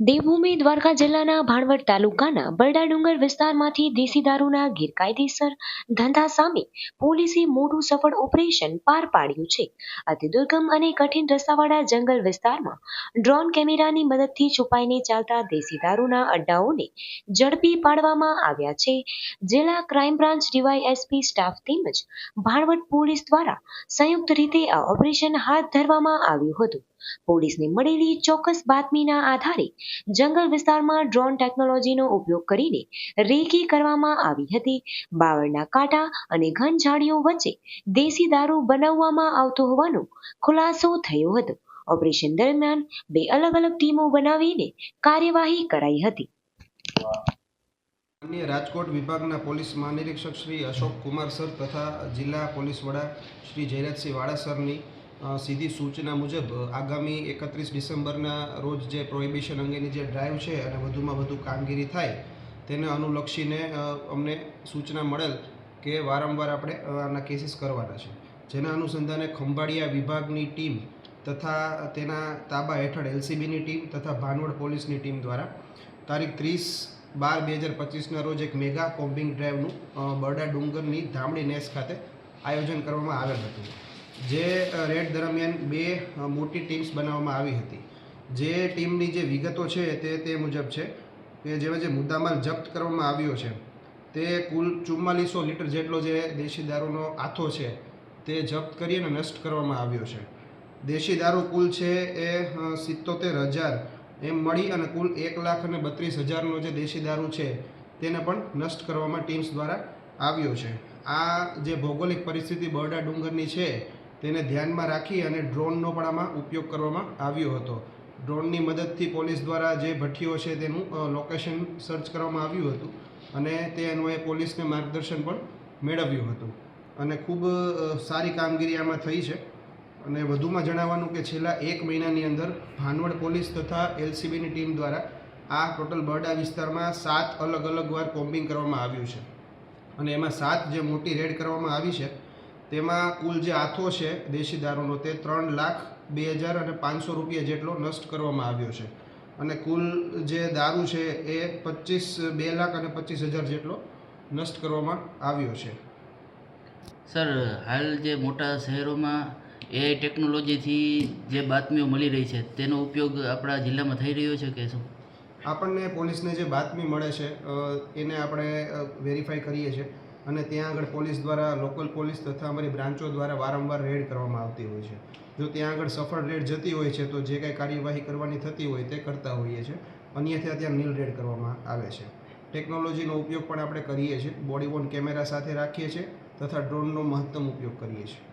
દેવભૂમિ દ્વારકા જિલ્લાના ભાણવડ તાલુકાના બરડા ડુંગર વિસ્તારમાંથી દેશી દારૂના ગેરકાયદેસર ધંધા સામે પોલીસે મોટું સફળ ઓપરેશન પાર પાડ્યું છે. અતિ દુર્ગમ અને કઠિન રસ્તાવાળા જંગલ વિસ્તારમાં ડ્રોન કેમેરાની મદદથી છુપાઈને ચાલતા દેશી દારૂના અડ્ડાઓને ઝડપી પાડવામાં આવ્યા છે. જિલ્લા ક્રાઇમ બ્રાન્ચ ડીવાયએસપી સ્ટાફ તેમજ ભાણવડ પોલીસ દ્વારા સંયુક્ત રીતે આ ઓપરેશન હાથ ધરવામાં આવ્યું હતું. પોલીસને મળેલી ચોક્કસ બાતમીના આધારે જંગલ વિસ્તારમાં ડ્રોન ટેકનોલોજીનો ઉપયોગ કરીને રેકી કરવામાં આવી હતી. બાવળના કાંટા અને ઘન ઝાડીઓ વચ્ચે દેશી દારૂ બનાવવામાં આવતો હોવાનો ખુલાસો થયો હતો. ઓપરેશન દરમિયાન બે અલગ અલગ ટીમો બનાવીને કાર્યવાહી કરાઈ હતી. માનનીય રાજકોટ વિભાગના પોલીસ મહાનિરીક્ષક શ્રી અશોક કુમાર સર તથા જિલ્લા પોલીસ વડા શ્રી જયરાજસિંહ વાળા સરની સીધી સૂચના મુજબ આગામી એકત્રીસ ડિસેમ્બરના રોજ જે પ્રોહિબિશન અંગેની જે ડ્રાઈવ છે અને વધુમાં વધુ કામગીરી થાય, તેને અનુલક્ષીને અમને સૂચના મળેલ કે વારંવાર આપણે આના કેસીસ કરવાના છે. જેના અનુસંધાને ખંભાળિયા વિભાગની ટીમ તથા તેના તાબા હેઠળ એલસીબીની ટીમ તથા ભાનવડ પોલીસની ટીમ દ્વારા તારીખ ત્રીસ બાર બે હજાર પચીસના રોજ એક મેગા કોમ્બિંગ ડ્રાઈવનું બરડા ડુંગરની ધામણી નેસ ખાતે આયોજન કરવામાં આવેલ હતું. જે રેડ દરમિયાન બે મોટી ટીમ્સ બનાવવામાં આવી હતી. જે ટીમની જે વિગતો છે તે તે મુજબ છે કે જેમાં જે મુદ્દામાલ જપ્ત કરવામાં આવ્યો છે, તે કુલ ચુમ્માલીસો લીટર જેટલો જે દેશી દારૂનો આથો છે તે જપ્ત કરી અને નષ્ટ કરવામાં આવ્યો છે. દેશી દારૂ કુલ છે એ સિત્તોતેર હજાર એમ મળી અને કુલ એક લાખ અને બત્રીસ હજારનો જે દેશી દારૂ છે તેને પણ નષ્ટ કરવામાં ટીમ્સ દ્વારા આવ્યો છે. આ જે ભૌગોલિક પરિસ્થિતિ બરડા ડુંગરની છે તેને ધ્યાનમાં રાખી અને ડ્રોનનો પણ આમાં ઉપયોગ કરવામાં આવ્યો હતો. ડ્રોનની મદદથી પોલીસ દ્વારા જે ભઠ્ઠીઓ છે તેનું લોકેશન સર્ચ કરવામાં આવ્યું હતું અને તે અન્વયે પોલીસને માર્ગદર્શન પણ મેળવ્યું હતું. અને ખૂબ સારી કામગીરી આમાં થઈ છે. અને વધુમાં જણાવવાનું કે છેલ્લા એક મહિનાની અંદર ભાનવડ પોલીસ તથા એલસીબીની ટીમ દ્વારા આ ટોટલ બરડા વિસ્તારમાં સાત અલગ અલગ વાર કોમ્બિંગ કરવામાં આવ્યું છે. અને એમાં સાત જે મોટી રેડ કરવામાં આવી છે તેમાં કુલ જે આથો છે દેશી દારૂનો તે ત્રણ લાખ બે હજાર અને પાંચસો રૂપિયા જેટલો નષ્ટ કરવામાં આવ્યો છે. અને કુલ જે દારૂ છે એ પચીસ બે લાખ અને પચીસ હજાર જેટલો નષ્ટ કરવામાં આવ્યો છે. સર હાલ જે મોટા શહેરોમાં એઆઈ ટેકનોલોજીથી જે બાતમીઓ મળી રહી છે તેનો ઉપયોગ આપણા જિલ્લામાં થઈ રહ્યો છે કે શું? આપણને પોલીસને જે બાતમી મળે છે એને આપણે વેરીફાઈ કરીએ છીએ. અને ત્યાં આગળ પોલીસ દ્વારા, લોકલ પોલીસ તથા અમારી બ્રાન્ચો દ્વારા વારંવાર રેડ કરવામાં આવતી હોય છે. જો ત્યાં આગળ સફળ રેડ જતી હોય છે, તો જે કાંઈ કાર્યવાહી કરવાની થતી હોય તે કરતા હોઈએ છીએ અન્યથા ત્યાં નીલ રેડ કરવામાં આવે છે. ટેકનોલોજીનો ઉપયોગ પણ આપણે કરીએ છીએ. બોડી વોન કેમેરા સાથે રાખીએ છીએ તથા ડ્રોનનો મહત્તમ ઉપયોગ કરીએ છીએ.